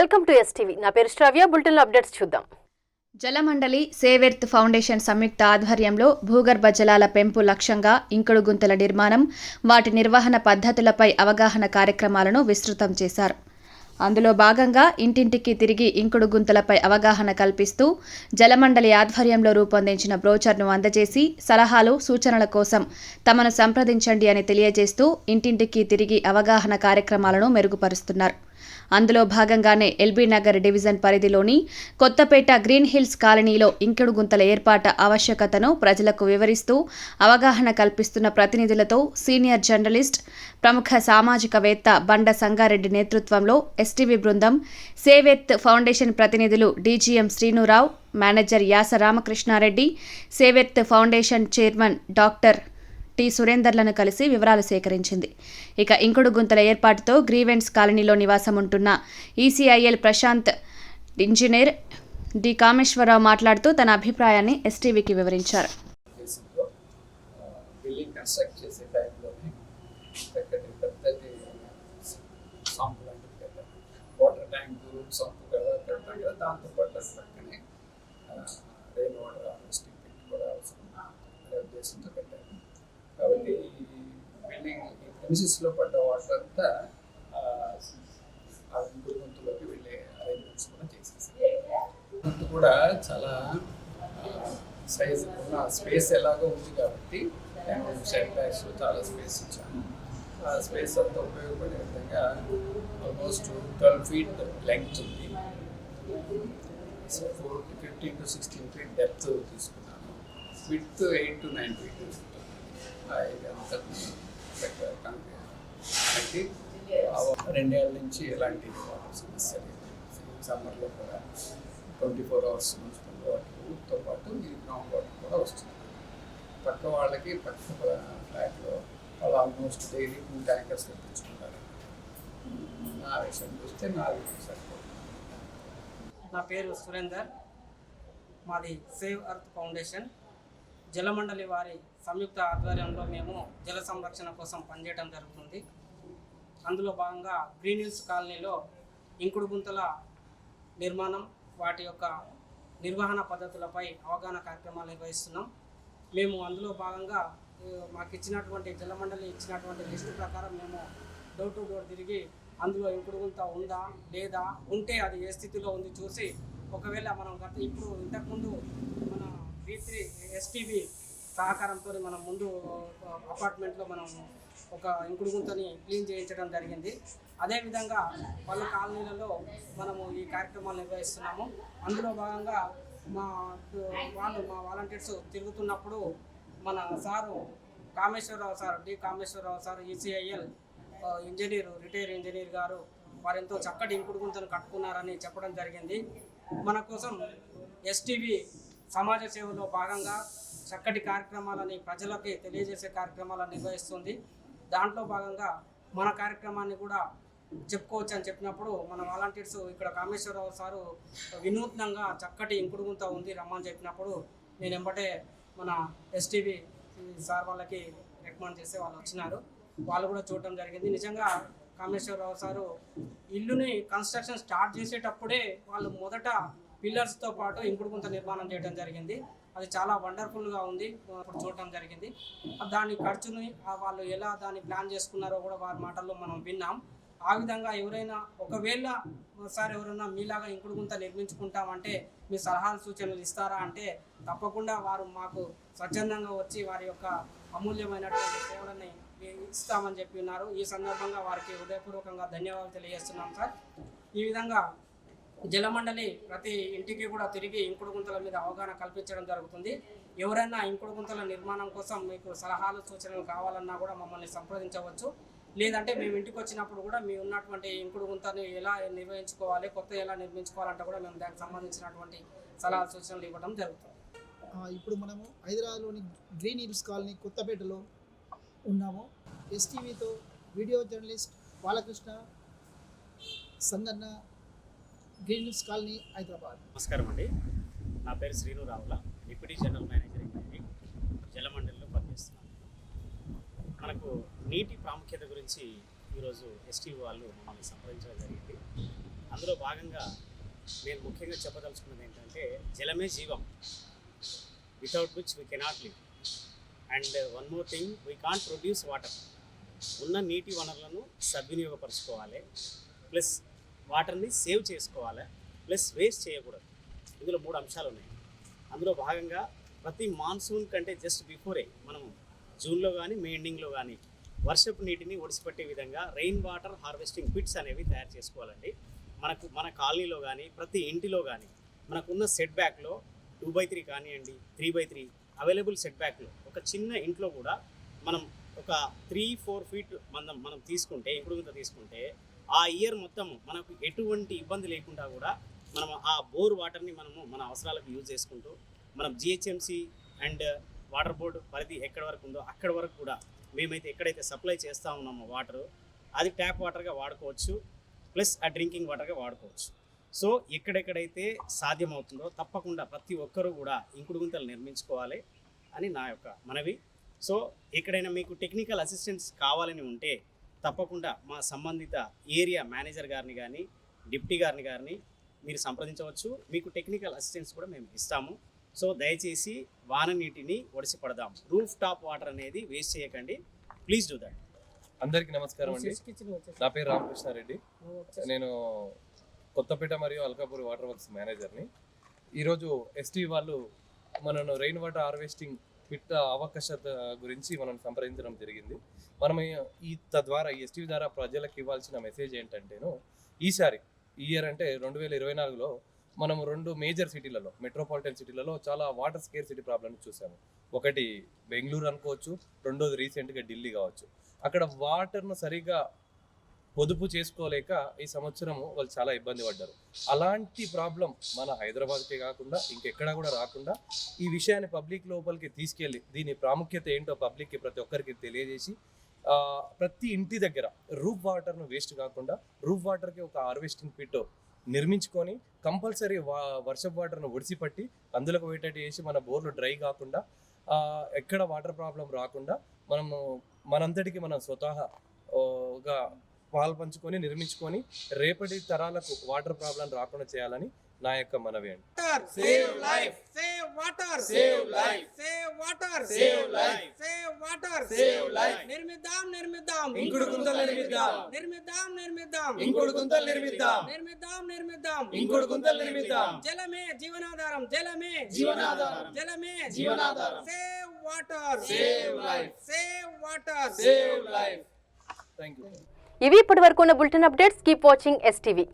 Welcome to STV. నా పేరు శ్రవ్య. Bulletin updates చూద్దాం. జలమండలి సేవెర్త్ ఫౌండేషన్ సంయుక్త ఆధ్వర్యంలో భూగర్భ జలాల పెంపు లక్ష్యంగా ఇంకుడు గుంతల నిర్మాణం వాటి నిర్వహణ పద్ధతులపై అవగాహన కార్యక్రమాలను విస్తృతం చేశారు. అందులో భాగంగా ఇంటింటికి తిరిగి ఇంకుడు గుంతలపై అవగాహన కల్పిస్తూ జలమండలి ఆధ్వర్యంలో రూపొందించిన బ్రోచర్ను అందజేసి సలహాలు సూచనల కోసం తమను సంప్రదించండి అని తెలియజేస్తూ ఇంటింటికి తిరిగి అవగాహన కార్యక్రమాలను మెరుగుపరుస్తున్నారు. అందులో భాగంగానే ఎల్బీ నగర్ డివిజన్ పరిధిలోని కొత్తపేట గ్రీన్ హిల్స్ కాలనీలో ఇంకుడు గుంతల ఏర్పాటు ఆవశ్యకతను ప్రజలకు వివరిస్తూ అవగాహన కల్పిస్తున్న ప్రతినిధులతో సీనియర్ జర్నలిస్ట్ ప్రముఖ సామాజికవేత్త బండ సంగారెడ్డి నేతృత్వంలో ఎస్టీవీ బృందం సేవెత్ ఫౌండేషన్ ప్రతినిధులు D G M Srinurao manager Yasa Ramakrishna Reddy సేవెత్ foundation chairman doctor T సురేందర్లను కలిసి వివరాలు సేకరించింది. ఇక ఇంకుడు గుంతల ఏర్పాటుతో గ్రీవెన్స్ కాలనీలో నివాసం ఉంటున్న E C I L Prashanth engineer D Kameswara Rao మాట్లాడుతూ తన అభిప్రాయాన్ని ఎస్టీవీకి వివరించారు. బిల్డింగ్ కన్స్ట్రక్ట్ చేసే టైంలోనే చక్కటి పెద్దది సాంపు లాంటిది పెట్టారు వాటర్ ట్యాంక్ సాంపు కదా పెడతాం కదా దాంతో పాటు పక్కనే రెయిన్ వాటర్ హార్వెస్టింగ్ కూడా అవసరం అనే ఉద్దేశంతో పెట్టారు కాబట్టి ఈ బిల్డింగ్ పడ్డ వాటర్ అంతా ఆ, వెళ్ళే అరేంజ్మెంట్స్ కూడా చేసేసారు. గొంతు కూడా చాలా సైజ్ ఉన్న స్పేస్ ఎలాగో ఉంది కాబట్టి సెట్ బ్యాక్స్ చాలా స్పేస్ ఇచ్చాను ఆ స్పేస్ అంతా ఉపయోగపడే విధంగా ఆల్మోస్ట్ ట్వెల్వ్ ఫీట్ లెంగ్త్ ఉంది. Four fifteen to sixteen feet depth తీసుకున్నాను. With eight to nine feet అంతా కట్టి రెండేళ్ళ నుంచి ఎలాంటి వాటర్ సమస్య లేదు. సమ్మర్లో కూడా ట్వంటీ ఫోర్ అవర్స్ మున్సిపల్ వాటర్తో పాటు ఈ గ్రౌండ్ వాటర్ కూడా వస్తుంది. పక్క వాళ్ళకి పక్క ఫ్లాట్లో వాళ్ళు ఆల్మోస్ట్ డైలీ టూ ట్యాంకర్స్ తెప్పించుకుంటారు. నా విషయం చూస్తే నాలుగు సరిపోతుంది. నా పేరు సురేందర్. మాది సేవ్ అర్త్ ఫౌండేషన్. జలమండలి వారి సంయుక్త ఆధ్వర్యంలో మేము జల సంరక్షణ కోసం పనిచేయడం జరుగుతుంది. అందులో భాగంగా గ్రీన్ హిల్స్ కాలనీలో ఇంకుడు గుంతల నిర్మాణం వాటి యొక్క నిర్వహణ పద్ధతులపై అవగాహన కార్యక్రమాలు నిర్వహిస్తున్నాం. మేము అందులో భాగంగా మాకు ఇచ్చినటువంటి జలమండలి ఇచ్చినటువంటి లిస్టు ప్రకారం మేము డోర్ టు డోర్ తిరిగి అందులో ఇంకుడు గుంత ఉందా లేదా ఉంటే అది ఏ స్థితిలో ఉంది చూసి ఒకవేళ మనం గత ఇప్పుడు ఇంతకుముందు మన బి త్రీ ఎస్టీబీ సహకారంతో మనం ముందు అపార్ట్మెంట్లో మనం ఒక ఇంకుడు గుంతని క్లీన్ చేయించడం జరిగింది. అదేవిధంగా పలు కాలనీలలో మనము ఈ కార్యక్రమాలు నిర్వహిస్తున్నాము. అందులో భాగంగా మా వాళ్ళు మా వాలంటీర్స్ తిరుగుతున్నప్పుడు మన sir Kameswara Rao sir D Kameswara Rao sir E C I L engineer retire engineer గారు వారు ఎంతో చక్కటి ఇంకుడు గుంతను కట్టుకున్నారని చెప్పడం జరిగింది. మన కోసం ఎస్టీవీ సమాజ సేవలో భాగంగా చక్కటి కార్యక్రమాలని ప్రజలకి తెలియజేసే కార్యక్రమాలను నిర్వహిస్తుంది. దాంట్లో భాగంగా మన కార్యక్రమాన్ని కూడా చెప్పుకోవచ్చు అని చెప్పినప్పుడు మన వాలంటీర్స్ ఇక్కడ కామేశ్వరరావు సారు వినూత్నంగా చక్కటి ఇంకుడుగుంత ఉంది రమ్మని చెప్పినప్పుడు నేను ఎంబటే మన ఎస్టీవీ సార్ వాళ్ళకి రికమెండ్ చేస్తే వాళ్ళు వచ్చినారు. వాళ్ళు కూడా చూడటం జరిగింది. నిజంగా కామేశ్వరరావు సారు ఇల్లుని కన్స్ట్రక్షన్ స్టార్ట్ చేసేటప్పుడే వాళ్ళు మొదట పిల్లర్స్తో పాటు ఇంకుడు గుంత నిర్మాణం చేయడం జరిగింది. అది చాలా వండర్ఫుల్గా ఉంది. ఇప్పుడు చూడటం జరిగింది. దాని ఖర్చుని వాళ్ళు ఎలా దాన్ని ప్లాన్ చేసుకున్నారో కూడా వారి మాటల్లో మనం విన్నాం. ఆ విధంగా ఎవరైనా ఒకవేళ సార్ ఎవరైనా మీలాగా ఇంకుడు గుంత నిర్మించుకుంటామంటే మీ సలహాలు సూచనలు ఇస్తారా అంటే తప్పకుండా వారు మాకు స్వచ్ఛందంగా వచ్చి వారి యొక్క అమూల్యమైనటువంటి సేవలని ఇస్తామని చెప్పి ఉన్నారు. ఈ సందర్భంగా వారికి హృదయపూర్వకంగా ధన్యవాదాలు తెలియజేస్తున్నాం సార్. ఈ విధంగా జలమండలి ప్రతి ఇంటికి కూడా తిరిగి ఇంకుడు గుంతల మీద అవగాహన కల్పించడం జరుగుతుంది. ఎవరైనా ఇంకుడు గుంతల నిర్మాణం కోసం మీకు సలహాలు సూచనలు కావాలన్నా కూడా మమ్మల్ని సంప్రదించవచ్చు. లేదంటే మేము ఇంటికి వచ్చినప్పుడు కూడా మీ ఉన్నటువంటి ఇంకుడు గుంతని ఎలా నిర్వహించుకోవాలి కొత్త ఎలా నిర్మించుకోవాలంటే కూడా మేము దానికి సంబంధించినటువంటి సలహా సూచనలు ఇవ్వడం జరుగుతుంది. ఇప్పుడు మనము హైదరాబాద్లోని గ్రీన్ హిల్స్ కాలనీ కొత్తపేటలో ఉన్నాము. ఎస్టీవీతో video journalist Balakrishna Sanganna green colony Hyderabad నమస్కారం అండి. నా పేరు Srinu Ravula deputy general manager engineering జలమండలిలో పనిచేస్తున్నాను. మనకు నీటి ప్రాముఖ్యత గురించి ఈరోజు ఎస్టీ వాళ్ళు మమ్మల్ని సంప్రదించడం జరిగింది. అందులో భాగంగా నేను ముఖ్యంగా చెప్పదలుచుకున్నది ఏంటంటే జలమే జీవం. Without which we cannot live and one more thing we can't produce water ఉన్న నీటి వనరులను సద్వినియోగపరచుకోవాలి. ప్లస్ వాటర్ని సేవ్ చేసుకోవాలి ప్లస్ వేస్ట్ చేయకూడదు. ఇందులో మూడు అంశాలు ఉన్నాయి. అందులో భాగంగా ప్రతి మాన్సూన్ కంటే జస్ట్ బిఫోరే మనం జూన్లో కానీ మే ఎండింగ్లో కానీ వర్షపు నీటిని ఒడిసిపెట్టే విధంగా రెయిన్ వాటర్ హార్వెస్టింగ్ పిట్స్ అనేవి తయారు చేసుకోవాలండి. మనకు మన కాలనీలో కానీ ప్రతి ఇంటిలో కానీ మనకున్న సెట్ బ్యాక్లో టూ బై త్రీ కానివ్వండి three by three available set బ్యాక్లో ఒక చిన్న ఇంట్లో కూడా మనం ఒక త్రీ ఫోర్ ఫీట్ మనం మనం తీసుకుంటే ఇప్పుడు తీసుకుంటే ఆ ఇయర్ మొత్తం మనకు ఎటువంటి ఇబ్బంది లేకుండా కూడా మనం ఆ బోర్ వాటర్ని మనము మన అవసరాలకు యూజ్ చేసుకుంటూ మనం జిహెచ్ఎంసి అండ్ వాటర్ బోర్డు పరిధి ఎక్కడి వరకు ఉందో అక్కడి వరకు కూడా మేమైతే ఎక్కడైతే సప్లై చేస్తూ ఉన్నామో వాటర్ అది ట్యాప్ వాటర్గా వాడుకోవచ్చు ప్లస్ ఆ డ్రింకింగ్ వాటర్గా వాడుకోవచ్చు. సో ఎక్కడెక్కడైతే సాధ్యమవుతుందో తప్పకుండా ప్రతి ఒక్కరూ కూడా ఇంకుడు గుంతలు నిర్మించుకోవాలి అని నా యొక్క మనవి. సో ఎక్కడైనా మీకు టెక్నికల్ అసిస్టెన్స్ కావాలని ఉంటే తప్పకుండా మా సంబంధిత ఏరియా మేనేజర్ గారిని కానీ డిప్టీ గారిని గారిని మీరు సంప్రదించవచ్చు. మీకు టెక్నికల్ అసిస్టెన్స్ కూడా మేము ఇస్తాము. సో దయచేసి వాన నీటిని ఒడిసి పడదాం. రూఫ్ టాప్ వాటర్ అనేది వేస్ట్ చేయకండి. Please do that. అందరికీ నమస్కారం అండి. నా పేరు రామకృష్ణారెడ్డి. నేను కొత్తపేట మరియు అల్కాపూర్ వాటర్ వర్క్స్ మేనేజర్ని. ఈరోజు ఎస్టీ వాళ్ళు మనను రెయిన్ వాటర్ హార్వెస్టింగ్ పిట్ట అవకాశత గురించి మనం సంప్రదించడం జరిగింది. మనం ఈ తద్వారా ఈ ఎస్టీ ద్వారా ప్రజలకు ఇవ్వాల్సిన మెసేజ్ ఏంటంటేను ఈసారి ఈ ఇయర్ అంటే రెండు వేల ఇరవై నాలుగులో మనం రెండు మేజర్ సిటీలలో మెట్రోపాలిటన్ సిటీలలో చాలా వాటర్ స్కేర్ సిటీ ప్రాబ్లమ్ చూసాము. ఒకటి బెంగళూరు అనుకోవచ్చు రెండోది రీసెంట్గా ఢిల్లీ కావచ్చు. అక్కడ వాటర్ను సరిగా పొదుపు చేసుకోలేక ఈ సంవత్సరము వాళ్ళు చాలా ఇబ్బంది పడ్డారు. అలాంటి ప్రాబ్లం మన హైదరాబాద్కే కాకుండా ఇంకెక్కడా కూడా రాకుండా ఈ విషయాన్ని పబ్లిక్ లోపలికి తీసుకెళ్ళి దీని ప్రాముఖ్యత ఏంటో పబ్లిక్కి ప్రతి ఒక్కరికి తెలియజేసి ప్రతి ఇంటి దగ్గర రూఫ్ వాటర్ను వేస్ట్ కాకుండా రూఫ్ వాటర్కి ఒక హార్వెస్టింగ్ పిట్ నిర్మించుకొని కంపల్సరీ వా వర్షపు వాటర్ను ఒడిసిపట్టి అందులోకి పోయేటట్టు చేసి మన బోర్లు డ్రై కాకుండా ఎక్కడ వాటర్ ప్రాబ్లం రాకుండా మనము మనంతటికి మనం స్వతహా ఒక పాలు పంచుకొని నిర్మించుకొని రేపటి తరాలకు వాటర్ ప్రాబ్లం రాకుండా చేయాలని నా యొక్క మనవి అండి. Save life save water Save life. Save water Save life. Save water Save life. నిర్మిద్దాం నిర్మిద్దాం ఇంకుడు గుంతలు నిర్మిద్దాం. నిర్మిద్దాం నిర్మిద్దాం ఇంకుడు గుంతలు నిర్మిద్దాం. నిర్మిద్దాం నిర్మిద్దాం ఇంకుడు గుంతలు నిర్మిద్దాం. జలమే జీవనాధారం జలమే జీవనాధారం. జలమే జీవనాధారం. Save water Save life. Save water save life thank you ఇవి ఇప్పటి వరకు ఉన్న bulletin updates. Keep watching STV